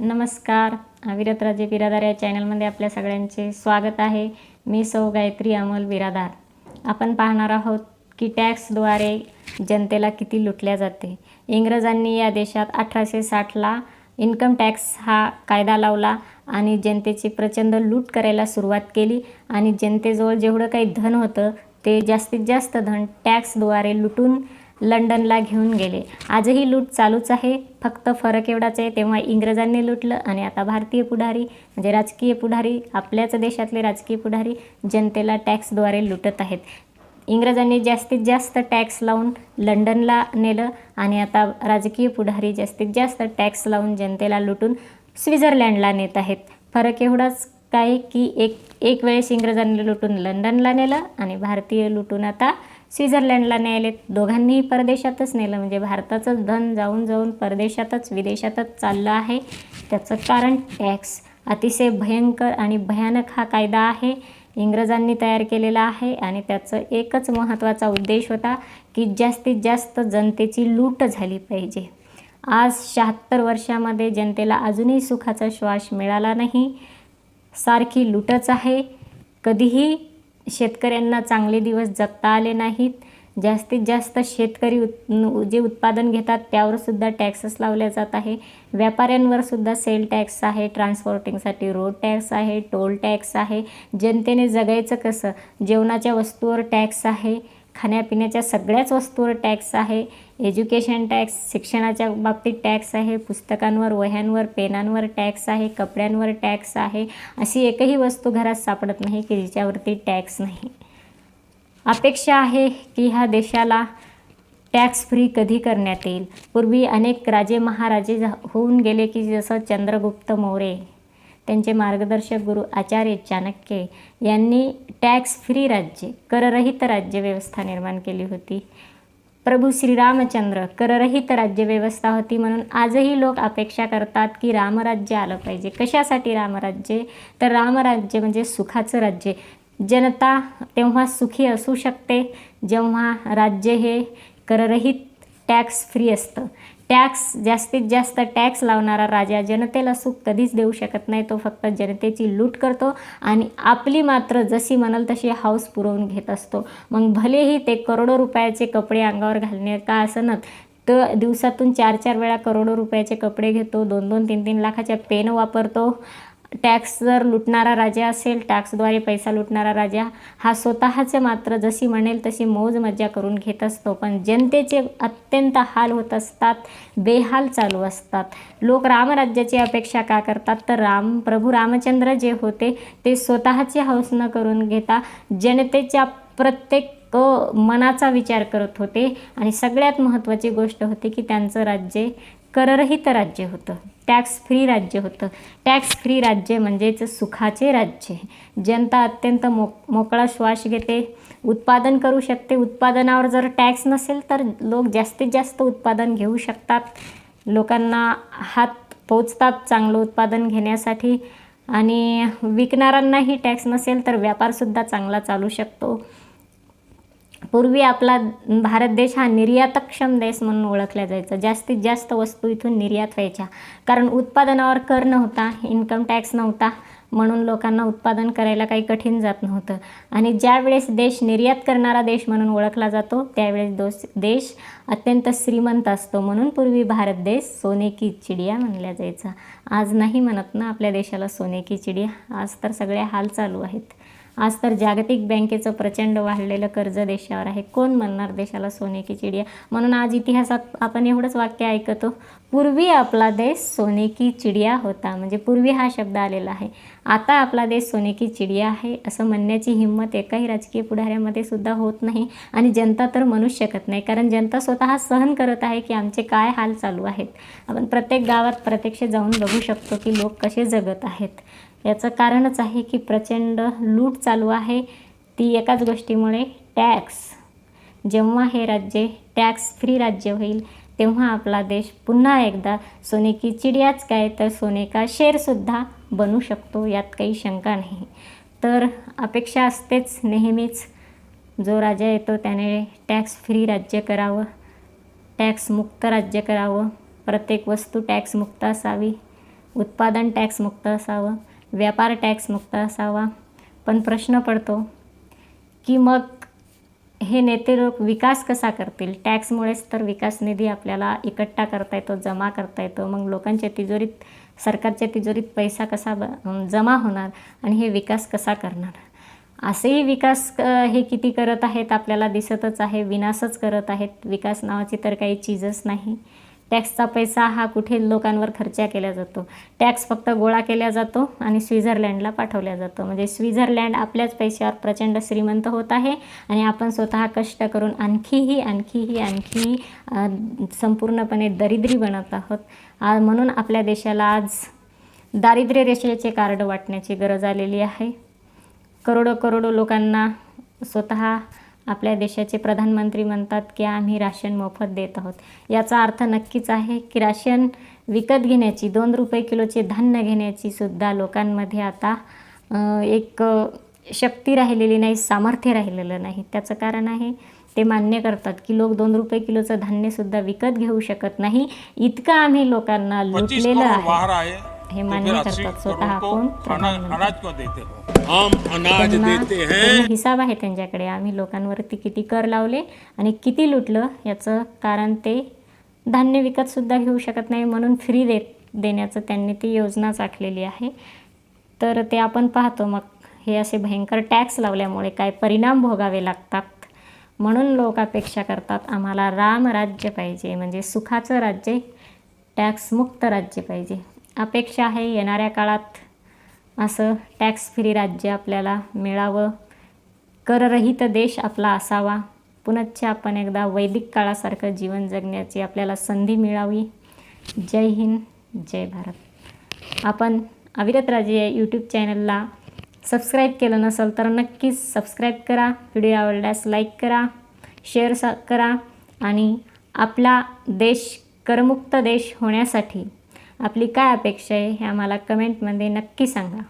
नमस्कार. अविरत राजे बिरादार या चॅनलमध्ये आपल्या सगळ्यांचे स्वागत आहे. मी सौ गायत्री अमोल बिरादार. आपण पाहणार आहोत की टॅक्सद्वारे जनतेला किती लुटल्या जाते. इंग्रजांनी या देशात अठराशे साठला इन्कम टॅक्स हा कायदा लावला आणि जनतेची प्रचंड लूट करायला सुरुवात केली आणि जनतेजवळ जेवढं काही धन होतं ते जास्तीत जास्त धन टॅक्सद्वारे लुटून लंडनला घेऊन गेले. आजही लूट चालूच आहे. फक्त फरक एवढाच आहे तेव्हा इंग्रजांनी लुटलं आणि आता भारतीय पुढारी म्हणजे राजकीय पुढारी आपल्याच देशातले राजकीय पुढारी जनतेला टॅक्सद्वारे लुटत आहेत. इंग्रजांनी जास्तीत जास्त टॅक्स लावून लंडनला नेलं आणि आता राजकीय पुढारी जास्तीत जास्त टॅक्स लावून जनतेला लुटून स्वित्झर्लंडला नेत आहेत. फरक एवढाच काय की एक एक वेळेस इंग्रजांनी लुटून लंडनला नेलं आणि भारतीय लुटून आता स्वित्झर्लंडला नेले दोघांनीही परदेशातच नेलं. म्हणजे भारताचं धन जाऊन जाऊन परदेशातच विदेशातच चाललं आहे. त्याचं कारण टॅक्स. अतिशय भयंकर आणि भयानक हा कायदा आहे. इंग्रजांनी तयार केलेला आहे आणि त्याचं एकच महत्त्वाचा उद्देश होता की जास्तीत जास्त जनतेची लूट झाली पाहिजे. आज शहात्तर वर्षामध्ये जनतेला अजूनही सुखाचा श्वास मिळाला नाही. सारखी लूटच आहे. कधीही शेतकऱ्यांना चांगले दिवस जगता आले नाहीत. जास्तीत जास्त शेतकरी उत् जे उत्पादन घेतात त्यावरसुद्धा टॅक्सेस लावले जात आहे. व्यापाऱ्यांवरसुद्धा सेल टॅक्स आहे ट्रान्सपोर्टिंगसाठी रोड टॅक्स आहे टोल टॅक्स आहे. जनतेने जगायचं कसं? जेवणाच्या वस्तूवर टॅक्स आहे. खाण्यापिण्याच्या सगळ्याच वस्तूवर टॅक्स आहे एज्युकेशन टॅक्स शिक्षणाच्या बाबतीत टॅक्स आहे पुस्तकांवर वह्यांवर पेनांवर टॅक्स आहे कपड्यांवर टॅक्स आहे अशी एकही वस्तू घरात सापडत नाही की जिच्यावरती टॅक्स नाही. अपेक्षा आहे की ह्या देशाला टॅक्स फ्री कधी करण्यात येईल? पूर्वी अनेक राजे महाराजे होऊन गेले की जसं चंद्रगुप्त मौर्य त्यांचे मार्गदर्शक गुरु आचार्य चाणक्य यांनी टॅक्स फ्री राज्य कररहित राज्यव्यवस्था निर्माण केली होती. प्रभू श्रीरामचंद्र कररहित राज्यव्यवस्था होती म्हणून आजही लोक अपेक्षा करतात की रामराज्य आलं पाहिजे. कशासाठी रामराज्य? तर रामराज्य म्हणजे सुखाचं राज्य. जनता तेव्हा सुखी असू शकते जेव्हा राज्य हे कररहित टॅक्स फ्री असतं. टॅक्स जास्तीत जास्त टॅक्स लावणारा राजा जनतेला सुख कधीच देऊ शकत नाही. तो फक्त जनतेची लूट करतो आणि आपली मात्र जशी म्हणाल तशी हाऊस पुरवून घेत असतो. मग भलेही ते करोडो रुपयाचे कपडे अंगावर घालणे का असनत तर दिवसातून चार चार वेळा करोडो रुपयाचे कपडे घेतो दोन दोन तीन तीन लाखाच्या पेन वापरतो टॅक्स जर लुटणारा राजा असेल टॅक्सद्वारे पैसा लुटणारा राजा हा स्वतःचे मात्र जशी म्हणेल तशी मौज मज्जा करून घेत असतो. पण जनतेचे अत्यंत हाल होत असतात बेहाल चालू असतात. लोक रामराज्याची अपेक्षा का करतात? तर राम प्रभू रामचंद्र जे होते ते स्वतःची हौस न करून घेता जनतेच्या प्रत्येक मनाचा विचार करत होते. आणि सगळ्यात महत्त्वाची गोष्ट होती की त्यांचं राज्य कररहित राज्य होतं. टॅक्स फ्री राज्य होतं. टॅक्स फ्री राज्य म्हणजेच सुखाचे राज्य. जनता अत्यंत मो मोकळा श्वास घेते. उत्पादन करू शकते. उत्पादनावर जर टॅक्स नसेल तर लोक जास्तीत जास्त उत्पादन घेऊ शकतात. लोकांना हात पोचतात चांगलं उत्पादन घेण्यासाठी. आणि विकणाऱ्यांनाही टॅक्स नसेल तर व्यापारसुद्धा चांगला चालू शकतो. पूर्वी आपला भारत देश हा निर्यातक्षम देश म्हणून ओळखला जायचा. जास्तीत जास्त वस्तू इथून निर्यात व्हायच्या. कारण उत्पादनावर कर नव्हता इन्कम टॅक्स नव्हता म्हणून लोकांना उत्पादन करायला काही कठीण जात नव्हतं. आणि ज्यावेळेस देश निर्यात करणारा देश म्हणून ओळखला जातो त्यावेळेस दोष देश अत्यंत श्रीमंत असतो म्हणून पूर्वी भारत देश सोने की चिडिया म्हणल्या जायचा. आज नाही म्हणत ना आपल्या देशाला सोने की चिडिया? आज तर सगळे हाल चालू आहेत. आज तर जागतिक बँकेचं प्रचंड वाढलेलं कर्ज देशावर आहे. कोण म्हणणार देशाला सोने की चिडिया? म्हणून आज इतिहासात आपण एवढंच वाक्य ऐकतो पूर्वी आपला देश सोने की चिडिया होता. म्हणजे पूर्वी हा शब्द आलेला आहे. आता आपला देश सोने की चिडिया आहे असं म्हणण्याची हिंमत एकाही राजकीय पुढाऱ्यामध्ये सुद्धा होत नाही आणि जनता तर म्हणूच शकत नाही. कारण जनता स्वतः सहन करत आहे की आमचे काय हाल चालू आहेत. आपण प्रत्येक गावात प्रत्यक्ष जाऊन बघू शकतो की लोक कसे जगत आहेत. याचं कारणच आहे की प्रचंड लूट चालू आहे ती एकाच गोष्टीमुळे टॅक्स. जेव्हा हे राज्य टॅक्स फ्री राज्य होईल तेव्हा आपला देश पुन्हा एकदा सोने की चिडियाच काय तर सोने का शेरसुद्धा बनू शकतो यात काही शंका नाही. तर अपेक्षा असतेच नेहमीच. जो राजा येतो त्याने टॅक्स फ्री राज्य करावं टॅक्समुक्त राज्य करावं प्रत्येक वस्तू टॅक्समुक्त असावी उत्पादन टॅक्स मुक्त असावं व्यापार टॅक्स मुक्त असावा. पण प्रश्न पडतो की मग हे नेते लोक विकास कसा करतील? टॅक्समुळेच तर विकास निधी आपल्याला इकट्ठा करता येतो जमा करता येतो. मग लोकांच्या तिजोरीत सरकारच्या तिजोरीत पैसा कसा ब जमा होणार आणि हे विकास कसा करणार? असेही विकास हे किती करत आहेत आपल्याला दिसतच आहे. विनाशच करत आहेत. विकास नावाची तर काही चीजच नाही. टॅक्सचा पैसा हा कुठे लोकांवर खर्च केला जातो? टॅक्स फक्त गोळा केला जातो आणि स्वित्झर्लंडला पाठवला जातो. म्हणजे स्वित्झर्लंड आपल्याच पैशावर प्रचंड श्रीमंत होत आहे आणि आपण स्वतः कष्ट करून आणखीही आणखीही आणखी संपूर्णपणे दरिद्री बनत आहोत. म्हणून आपल्या देशाला आज दारिद्र्य रेषेचे कार्ड वाटण्याची गरज आलेली आहे. करोडो करोडो लोकांना स्वतः आपल्या देशाचे प्रधानमंत्री म्हणतात की आम्ही राशन मोफत देत आहोत. याचा अर्थ नक्कीच आहे की राशन विकत घेण्याची दोन रुपये किलोचे धान्य घेण्याची सुद्धा लोकांमध्ये आता एक शक्ती राहिलेली नाही सामर्थ्य राहिलेलं नाही. त्याचं कारण आहे ते मान्य करतात की लोक दोन रुपये किलोचं धान्यसुद्धा विकत घेऊ शकत नाही. इतकं आम्ही लोकांना लुटलेलं आहे. हे मान्य करतात. स्वतः कोण हो. हैं हिसाब आहे त्यांच्याकडे. आम्ही लोकांवरती किती कर लावले आणि किती लुटलं याचं कारण ते धान्य विकतसुद्धा घेऊ शकत नाही म्हणून फ्री देत देण्याचं त्यांनी ती योजनाच आखलेली आहे. तर ते आपण पाहतो मग. हे असे भयंकर टॅक्स लावल्यामुळे काय परिणाम भोगावे लागतात. म्हणून लोक अपेक्षा करतात आम्हाला रामराज्य पाहिजे. म्हणजे सुखाचं राज्य टॅक्समुक्त राज्य पाहिजे. अपेक्षा आहे येणाऱ्या काळात असं टॅक्स फ्री राज्य आपल्याला मिळावं. कररहित देश आपला असावा. पुनच्च आपण एकदा वैदिक काळासारखं जीवन जगण्याची आपल्याला संधी मिळावी. जय हिंद जय भारत. आपण अविरत राजे या यूट्यूब चॅनलला सबस्क्राईब केलं नसेल तर नक्कीच सबस्क्राईब करा. व्हिडिओ आवडल्यास लाईक करा शेअर सा करा आणि आपला देश करमुक्त देश होण्यासाठी आपली काय अपेक्षा आहे हे आम्हाला कमेंटमध्ये नक्की सांगा.